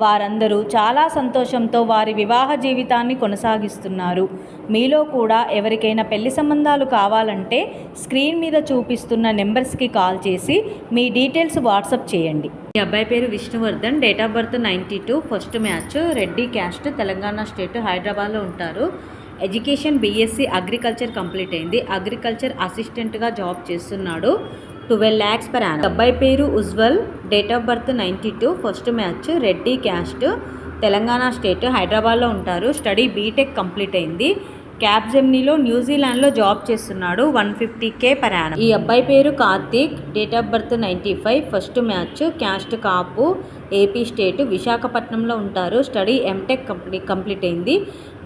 వారందరూ చాలా సంతోషంతో వారి వివాహ జీవితాన్ని కొనసాగిస్తున్నారు. మీలో కూడా ఎవరికైనా పెళ్ళి సంబంధాలు కావాలంటే స్క్రీన్ మీద చూపిస్తున్న నెంబర్స్కి కాల్ చేసి మీ డీటెయిల్స్ వాట్సాప్ చేయండి. ఈ అబ్బాయి పేరు Vishnuvardhan date of birth ninety two first match Reddy caste Telangana state హైదరాబాద్లో ఉంటారు. ఎడ్యుకేషన్ బీఎస్సీ అగ్రికల్చర్ కంప్లీట్ అయింది. అగ్రికల్చర్ అసిస్టెంట్గా జాబ్ చేస్తున్నాడు. ట్వెల్వ్ ల్యాక్స్ పర్ యాన్ అబ్బాయి పేరు Ujjwal date of birth ninety two first match Reddy caste Telangana state హైదరాబాద్లో ఉంటారు. Study BTech complete అయింది. క్యాబ్ జెమ్నీలో న్యూజిలాండ్లో జాబ్ చేస్తున్నాడు one fifty K per annum. ఈ అబ్బాయి పేరు Karthik date of birth ninety five first match caste Kapu AP state విశాఖపట్నంలో ఉంటారు. స్టడీ ఎంటెక్ కంప్లీ కంప్లీట్ అయింది.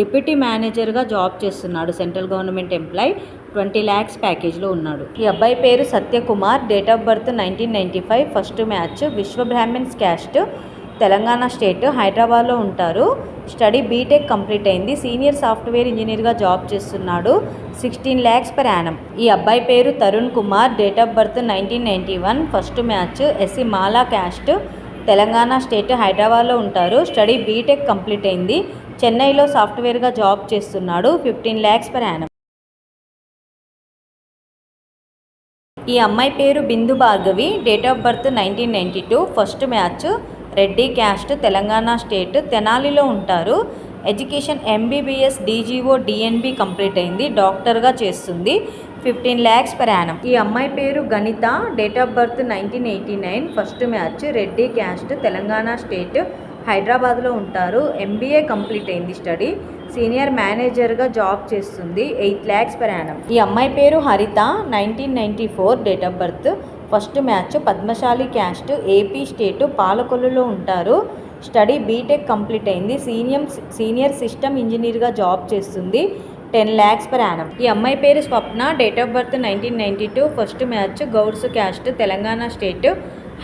డిప్యూటీ మేనేజర్గా జాబ్ చేస్తున్నాడు. Central government employee twenty lakhs ప్యాకేజ్లో ఉన్నాడు. ఈ అబ్బాయి పేరు Satyakumar date of birth nineteen ninety five first match Vishwa Brahmins caste Telangana state హైదరాబాద్లో ఉంటారు. స్టడీ బీటెక్ కంప్లీట్ అయింది. సీనియర్ సాఫ్ట్వేర్ ఇంజనీర్గా జాబ్ చేస్తున్నాడు. Sixteen lakhs per annum. ఈ అబ్బాయి పేరు Tarun Kumar. Date of birth nineteen ninety one. First match SC Mala caste. Telangana state హైదరాబాద్లో ఉంటారు. స్టడీ బీటెక్ కంప్లీట్ అయింది. చెన్నైలో సాఫ్ట్వేర్గా జాబ్ చేస్తున్నాడు. Fifteen lakhs per annum. ఈ అమ్మాయి పేరు Bindu Bhargavi. Date of birth nineteen ninety two. First match Reddy caste Telangana state తెనాలిలో ఉంటారు. Education MBBS DGO DNB complete అయింది. డాక్టర్గా చేస్తుంది. Fifteen lakhs per annum. ఈ అమ్మాయి పేరు Ganitha. Date of birth nineteen eighty nine. First match Reddy caste Telangana state హైదరాబాద్లో ఉంటారు. ఎంబీఏ కంప్లీట్ అయింది స్టడీ. సీనియర్ మేనేజర్గా జాబ్ చేస్తుంది. Eight lakhs per annum. ఈ అమ్మాయి పేరు Haritha. Nineteen ninety four date of birth first match Padmashali caste AP state పాలకొల్లులో ఉంటారు. Study BTech complete అయింది. సీనియర్ సీనియర్ సిస్టమ్ ఇంజనీర్గా జాబ్ చేస్తుంది. Ten lakhs per annum. ఈ అమ్మాయి పేరు Swapna. Date of birth nineteen ninety two. First match Gouds caste Telangana state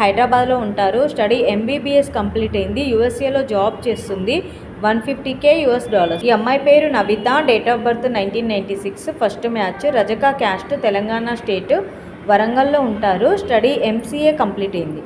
హైదరాబాద్లో ఉంటారు. Study MBBS complete అయింది. యూఎస్ఏలో జాబ్ చేస్తుంది. One fifty K US dollars. ఈ అమ్మాయి పేరు Navitha. Date of birth nineteen ninety six. First match Rajaka caste Telangana state వరంగల్లో ఉంటారు. స్టడీ ఎంసీఏ కంప్లీట్ అయింది.